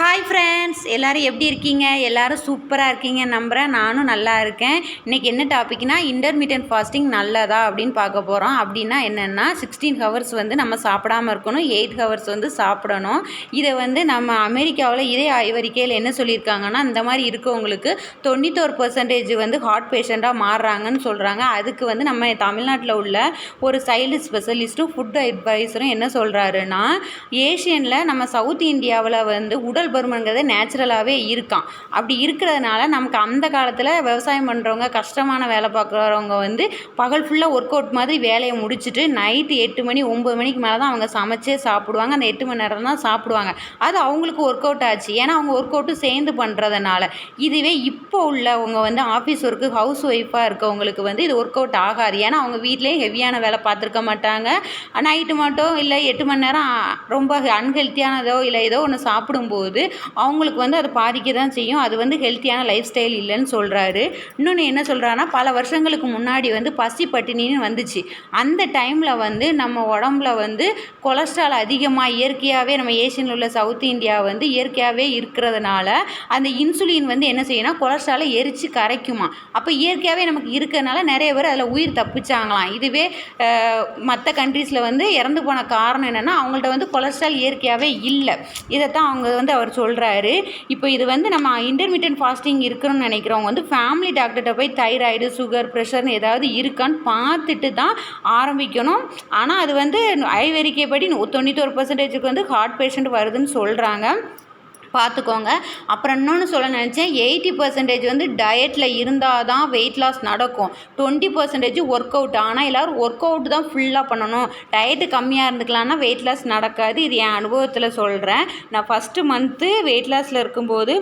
Hi friends எல்லோரும் எப்படி இருக்கீங்க? எல்லோரும் சூப்பராக இருக்கீங்க நம்புகிறேன் நானும் நல்லா இருக்கேன். இன்றைக்கி என்ன டாபிக்னா இன்டர்மீடியட் ஃபாஸ்டிங் நல்லதா அப்படின்னு பார்க்க போகிறோம் அப்படின்னா என்னென்னா சிக்ஸ்டீன் ஹவர்ஸ் வந்து நம்ம சாப்பிடாம இருக்கணும். எயிட் ஹவர்ஸ் வந்து சாப்பிடணும். இதை வந்து நம்ம அமெரிக்காவில் இதே ஆய்வறிக்கையில் என்ன சொல்லியிருக்காங்கன்னா இந்த மாதிரி இருக்கவங்களுக்கு தொண்ணூத்தோரு பர்சன்டேஜ் வந்து ஹார்ட் பேஷண்ட்டாக மாறுறாங்கன்னு சொல்கிறாங்க அதுக்கு வந்து நம்ம தமிழ்நாட்டில் உள்ள ஒரு சைல்டு ஸ்பெஷலிஸ்ட்டும் ஃபுட் அட்வைஸரும் என்ன சொல்கிறாருன்னா ஏஷியனில் நம்ம சவுத் இந்தியாவில் வந்து உடல் பருமன்கிறது நேச்சுரலாகவே இருக்கான். அப்படி இருக்கிறதுனால நமக்கு அந்த காலத்தில் விவசாயம் பண்ணுறவங்க கஷ்டமான வேலை பார்க்குறவங்க வந்து பகல் ஃபுல்லாக ஒர்க் அவுட் மாதிரி வேலையை முடிச்சுட்டு நைட்டு எட்டு மணி ஒம்பது மணிக்கு மேலே தான் அவங்க சமைச்சே சாப்பிடுவாங்க. அந்த எட்டு மணி நேரம் தான் சாப்பிடுவாங்க. அது அவங்களுக்கு ஒர்க் அவுட் ஆச்சு. ஏன்னா அவங்க ஒர்க் அவுட்டும் சேர்ந்து பண்ணுறதுனால இதுவே இப்போ உள்ளவங்க வந்து ஆஃபீஸ் ஒர்க்கு ஹவுஸ் ஒய்ஃபாக இருக்கவங்களுக்கு வந்து இது ஒர்க் அவுட் ஆகாது. ஏன்னா அவங்க வீட்லேயே ஹெவியான வேலை பார்த்துருக்க மாட்டாங்க. நைட்டு மட்டும் இல்லை எட்டு மணி நேரம் ரொம்ப அன்ஹெல்த்தியானதோ இல்லை ஏதோ ஒன்று சாப்பிடும்போது அவங்களுக்கு வந்து அது பாதிக்க தான் செய்யும். அது வந்து ஹெல்த்தியான லைஃப் ஸ்டைல் இல்லைன்னு சொல்கிறாரு இன்னொன்று என்ன சொல்கிறாருன்னா பல வருஷங்களுக்கு முன்னாடி வந்து பசி பட்டினின்னு வந்துச்சு. அந்த டைமில் வந்து நம்ம உடம்புல வந்து கொலஸ்ட்ரால் அதிகமாக இயற்கையாகவே நம்ம ஏஷியனில் உள்ள சவுத் இந்தியா வந்து இயற்கையாகவே இருக்கிறதுனால அந்த இன்சுலின் வந்து என்ன செய்யணும் கொலஸ்ட்ராலை எரித்து கரைக்குமா. அப்போ இயற்கையாகவே நமக்கு இருக்கிறதுனால நிறைய பேர் அதில் உயிர் தப்பிச்சாங்களாம். இதுவே மற்ற கண்ட்ரீஸில் வந்து இறந்து போன காரணம் என்னென்னா அவங்கள்ட்ட வந்து கொலஸ்ட்ரால் இயற்கையாகவே இல்லை. இதைத்தான் அவங்க வந்து அவர் சொல்கிறாரு இப்போ இது வந்து நம்ம இன்டர்மீடியன்ட் ஃபாஸ்டிங் இருக்கணும்னு நினைக்கிறவங்க வந்து ஃபேமிலி டாக்டர்கிட்ட போய் தைராய்டு சுகர் ப்ரெஷர்னு ஏதாவது இருக்கான்னு பார்த்துட்டு தான் ஆரம்பிக்கணும். ஆனால் அது வந்து ஐவரிக்கைப்படி தொண்ணூத்தொரு பர்சன்டேஜுக்கு வந்து ஹார்ட் பேஷண்ட் வருதுன்னு சொல்கிறாங்க பார்த்துக்கோங்க. அப்புறம் இன்னொன்று சொல்ல நினச்சேன் எயிட்டி பர்சன்டேஜ் வந்து டயட்டில் இருந்தால் தான் வெயிட் லாஸ் நடக்கும். டுவெண்ட்டி பர்சன்டேஜ் ஒர்க் அவுட் ஆனால் எல்லோரும் ஒர்க் அவுட் தான் ஃபுல்லாக பண்ணணும். டயட்டு கம்மியாக இருந்துக்கலாம்னா வெயிட் லாஸ் நடக்காது. இது என் அனுபவத்தில் சொல்கிறேன் நான் ஃபஸ்ட்டு மந்த்து வெயிட் லாஸில் இருக்கும்போது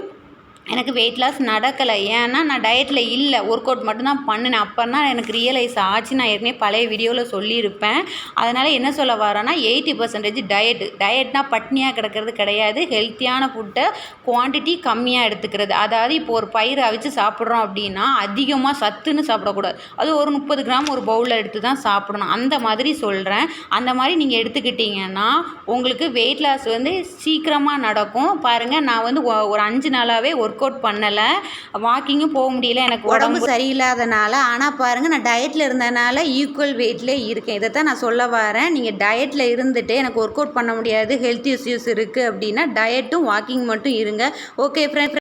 எனக்கு வெயிட் லாஸ் நடக்கலை. ஏன்னா நான் டயட்டில் இல்லை. ஒர்க் அவுட் மட்டும்தான் பண்ணினேன். அப்போ தான் எனக்கு ரியலைஸ் ஆச்சு. நான் ஏற்கனவே பழைய வீடியோவில் சொல்லியிருப்பேன். அதனால் என்ன சொல்ல வரேன்னா எயிட்டி பர்சன்டேஜ் டயட் டயட்னா பட்னியாக கிடக்கிறது கிடையாது. ஹெல்த்தியான ஃபுட்டை குவான்டிட்டி கம்மியாக எடுத்துக்கிறது. அதாவது இப்போ ஒரு பயிர் அவிச்சு சாப்பிட்றோம் அப்படின்னா அதிகமாக சத்துன்னு சாப்பிடக்கூடாது. அது ஒரு முப்பது கிராம் ஒரு பவுலில் எடுத்து தான் சாப்பிடணும். அந்த மாதிரி சொல்கிறேன் அந்த மாதிரி நீங்கள் எடுத்துக்கிட்டிங்கன்னா உங்களுக்கு வெயிட் லாஸ் வந்து சீக்கிரமாக நடக்கும். பாருங்கள் நான் வந்து ஒரு அஞ்சு நாளாகவே ஒர்க் ஒர்க் அவுட் பண்ணலை. வாக்கிங்கும் போக முடியல. எனக்கு உடம்பு சரியில்லாதனால ஆனால் பாருங்கள் நான் டயட்டில் இருந்தனால ஈக்குவல் வெயிட்லேயே இருக்கேன். இதை தான் நான் சொல்ல வரேன். நீங்கள் டயட்டில் இருந்துட்டு எனக்கு ஒர்க் அவுட் பண்ண முடியாது ஹெல்த் இஷ்யூஸ் இருக்குது அப்படின்னா டயட்டும் வாக்கிங் மட்டும் இருங்க. Okay friend